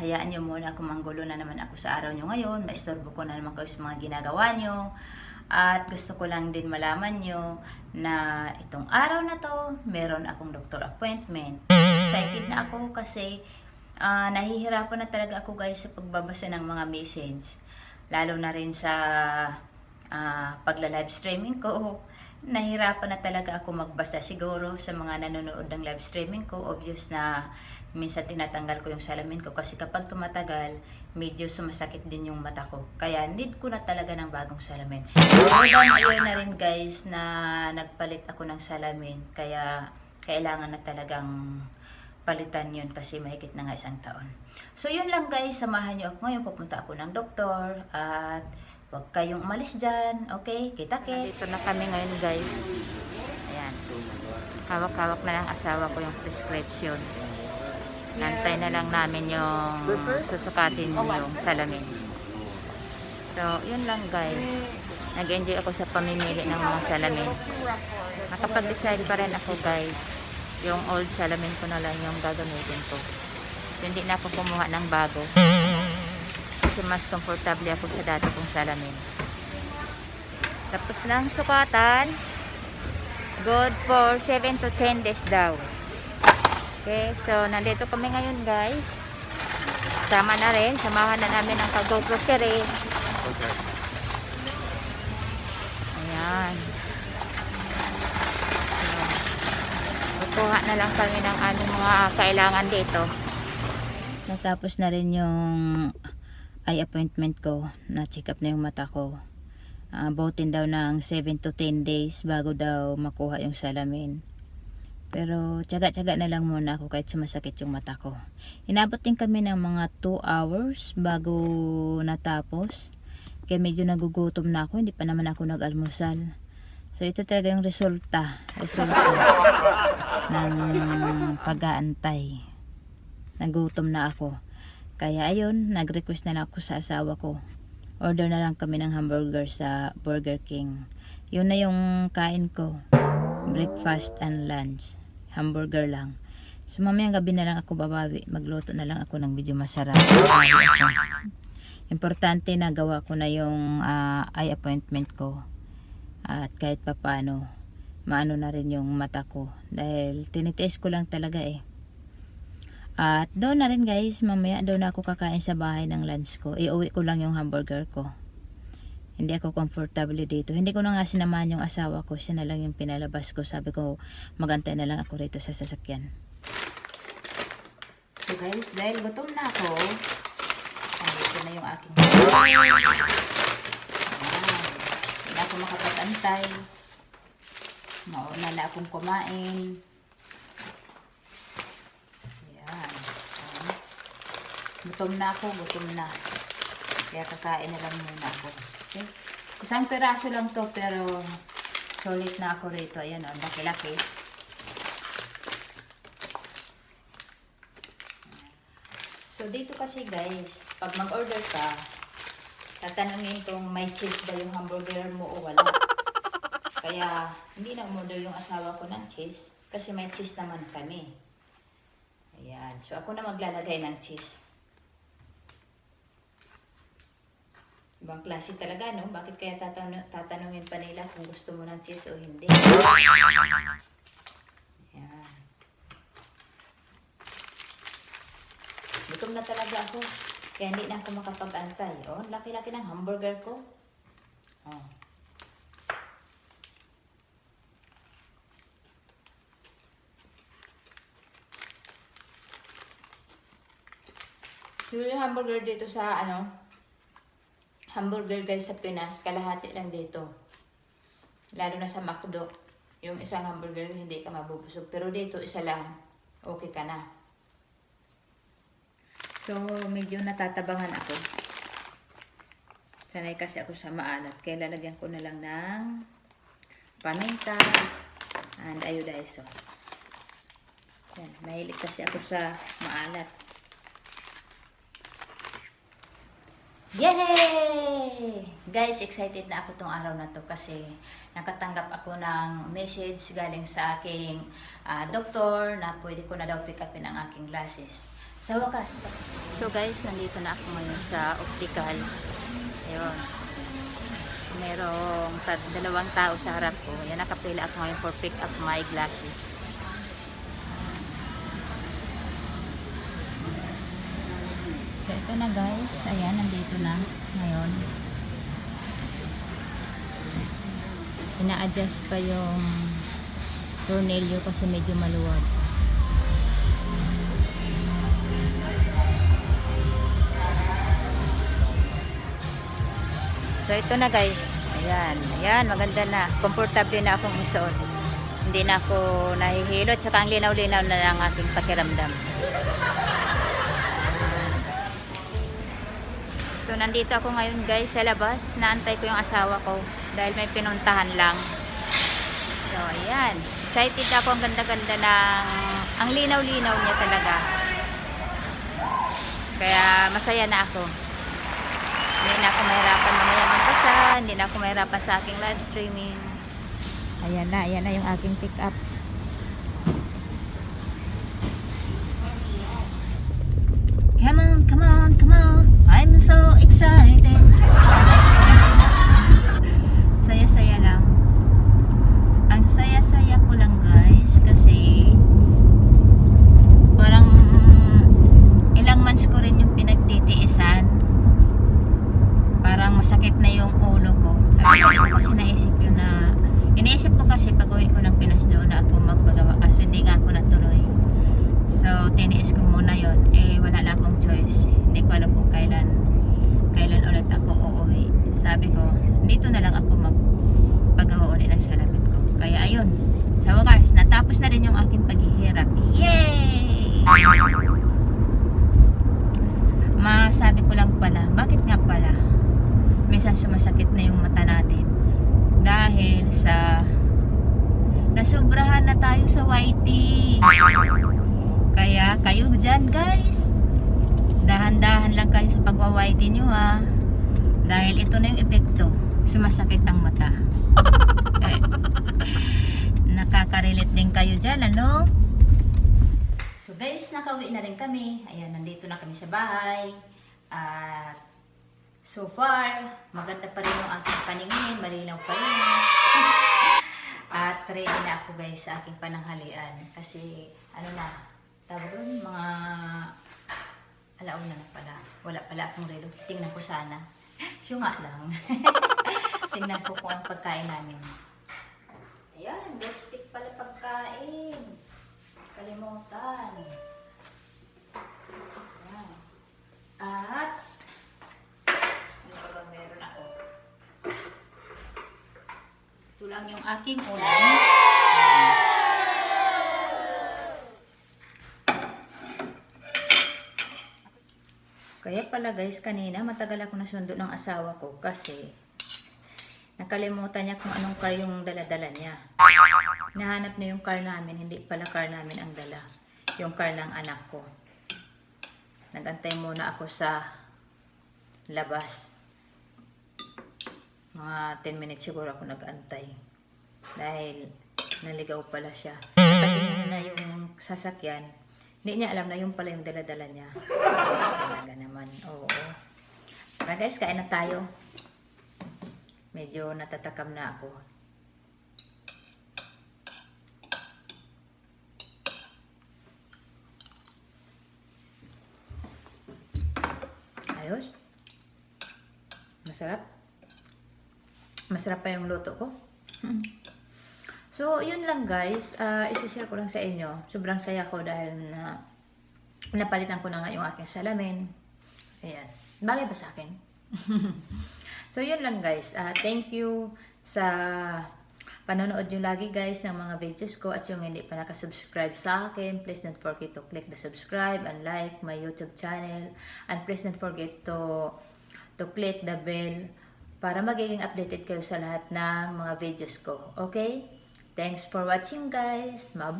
Hayaan nyo muna kung manggulo na naman ako sa araw nyo ngayon. Maistorbo ko na naman kayo sa mga ginagawa nyo. At gusto ko lang din malaman nyo na itong araw na to, meron akong doctor appointment. Excited na ako kasi ah, nahihirapan na talaga ako guys sa pagbabasa ng mga message. Lalo na rin sa ah, pagla-live streaming ko. Nahirapan na talaga ako magbasa siguro sa mga nanonood ng live streaming ko. Obvious na minsan tinatanggal ko yung salamin ko kasi kapag tumatagal, medyo sumasakit din yung mata ko. Kaya need ko na talaga ng bagong salamin. More than year na rin guys na nagpalit ako ng salamin. Kaya kailangan na talagang palitan yun kasi mahigit na nga isang taon. So yun lang guys, samahan nyo ako ngayon. Pupunta ako ng doktor at huwag kayong umalis dyan. Okay? Kita-kit. Dito na kami ngayon guys. Ayan. Hawak-hawak na lang asawa ko yung prescription. Nantay na lang namin yung susukatin yung salamin. So, yun lang guys. Nag-enjoy ako sa pamimili ng mga salamin. Nakapag-decide pa rin ako guys. Yung old salamin ko na lang yung gagamitin ko. So, hindi na ako kumuha ng bago. Kasi mas komportable ako sa dati kong salamin. Tapos ng sukatan. Good for 7 to 10 days daw. Okay, so nandito kami ngayon guys. Sama na rin, samahan na namin ang pag-go grocery. Ayan. So, kukuha na lang kami ng aming mga kailangan dito. Natapos na rin yung eye appointment ko. Na-check up na yung mata ko. Uh, abutin daw ng 7 to 10 days bago daw makuha yung salamin. Pero tiyaga-tiyaga na lang muna ako kahit sumasakit yung mata ko. Inabot din kami ng mga 2 hours bago natapos. Kaya medyo nagugutom na ako. Hindi pa naman ako nag-almusal. So ito talaga yung resulta. Resulta ng pag-aantay. Nagutom na ako. Kaya ayun, nag-request na lang ako sa asawa ko. Order na lang kami ng hamburger sa Burger King. Yun na yung kain ko. Breakfast and lunch hamburger lang. So mamayang gabi na lang ako babawi. Magluto na lang ako ng medyo masarap. Importante na gawa ko na yung ah, eye appointment ko. At kahit papano, maano na rin yung mata ko. Dahil tinitest ko lang talaga eh. At doon na rin guys, mamaya doon ako kakain sa bahay ng lunch ko. Iuwi ko lang yung hamburger ko. Hindi ako comfortable dito. Hindi ko na nga sinamahan yung asawa ko. Siya na lang yung pinalabas ko. Sabi ko, magantay na lang ako rito sa sasakyan. So guys, dahil gutom na ako, andito na yung aking. Hindi na ako makapag-antay. Mauna na akong kumain. Ayan. Ayan. Gutom na ako, gutom na. Kaya kakain na lang muna ako. Okay? Isang peraso lang to pero solid na ako rito. Ayan o, laki-laki. So dito kasi guys, pag mag-order ka, tatanungin kung may cheese ba yung hamburger mo o wala. Kaya hindi na umorder yung asawa ko ng cheese kasi may cheese naman kami. Ayan. So ako na maglalagay ng cheese. Ibang klase talaga, no? Bakit kaya tatanu- tatanungin pa nila kung gusto mo ng cheese o hindi? Ayan. Gutom na talaga ako. Kaya hindi na ako makapag-antay. Oh, laki-laki ng hamburger ko. Oh. Yung hamburger dito sa ano, hamburger guys sa Pinas, kalahati lang dito. Lalo na sa McDo. Yung isang hamburger, hindi ka mabubusog. Pero dito, isa lang, okay ka na. So, medyo natatabangan ako. Sanay kasi ako sa maalat. Kaya lalagyan ko na lang ng paminta and iodizo. Yan, mahilig kasi ako sa maalat. Yay! Guys, excited na ako tong araw na to kasi nakatanggap ako ng message galing sa aking ah, doktor na pwede ko na daw pick upin ang aking glasses. Sa wakas. So guys, nandito na ako ngayon sa optical. Ayun. Merong dalawang tao sa harap ko. Yan, nakapila ako ngayon for pick up my glasses. Ito na guys. Ayan, nandito na ngayon. Ina-adjust pa yung tornilyo kasi medyo maluwag. So ito na guys. Ayan, ayan, maganda na. Komportable na akong isuot. Hindi na ako nahihilo. Tsaka ang linaw-linaw na lang aking pakiramdam. Nandito ako ngayon guys sa labas. Naantay ko yung asawa ko dahil may pinuntahan lang. So ayan. Excited ako ang ganda-ganda ng ang linaw-linaw niya talaga. Kaya masaya na ako. Hindi na ako mahirapan mamaya magbasa. Hindi na ako mahirapan sa aking live streaming. Ayan na, ayan na yung aking pick up. So excited. Lang kayo sa pagwa-whitey nyo ha. Dahil ito na yung epekto, sumasakit ang mata. Eh, Nakaka-relate din kayo dyan, ano? So guys, nakauwi na rin kami. Ayan, nandito na kami sa bahay. At so far, maganda pa rin yung aking paningin. Malinaw pa rin. At ready na ako guys sa aking pananghalian. Kasi, ano na, tawag mga alauna na pala. Wala pala akong relo. Tingnan ko sana. Siyo nga lang. Tingnan ko kung ang pagkain namin. Ayan, lipstick pala pagkain. Kalimutan. Ayan. At, ano pa bang meron ako? Ito lang yung aking ulam. Kaya pala guys, kanina matagal ako nasundo ng asawa ko kasi nakalimutan niya kung anong car yung dala-dala niya. Nahanap niya yung car namin, hindi pala car namin ang dala. Yung car ng anak ko. Nagantay muna ako sa labas. Mga 10 minutes siguro ako nagantay. Dahil naligaw pala siya. Niya na yung sasakyan. Hindi niya alam na yung pala yung dala-dala niya. Talaga naman. Oo. Tara guys, kain na tayo. Medyo natatakam na ako. Ayos. Masarap. Masarap pa yung luto ko. So, yun lang guys. Uh, isishare ko lang sa inyo. Sobrang saya ko dahil na napalitan ko na nga yung aking salamin. Ayan. Bagay ba sa akin? so, yun lang guys. Uh, thank you sa panonood nyo lagi guys ng mga videos ko at yung hindi pa nakasubscribe sa akin, please don't forget to click the subscribe and like my YouTube channel and please don't forget to to click the bell para magiging updated kayo sa lahat ng mga videos ko. Okay? Thanks for watching guys. Mab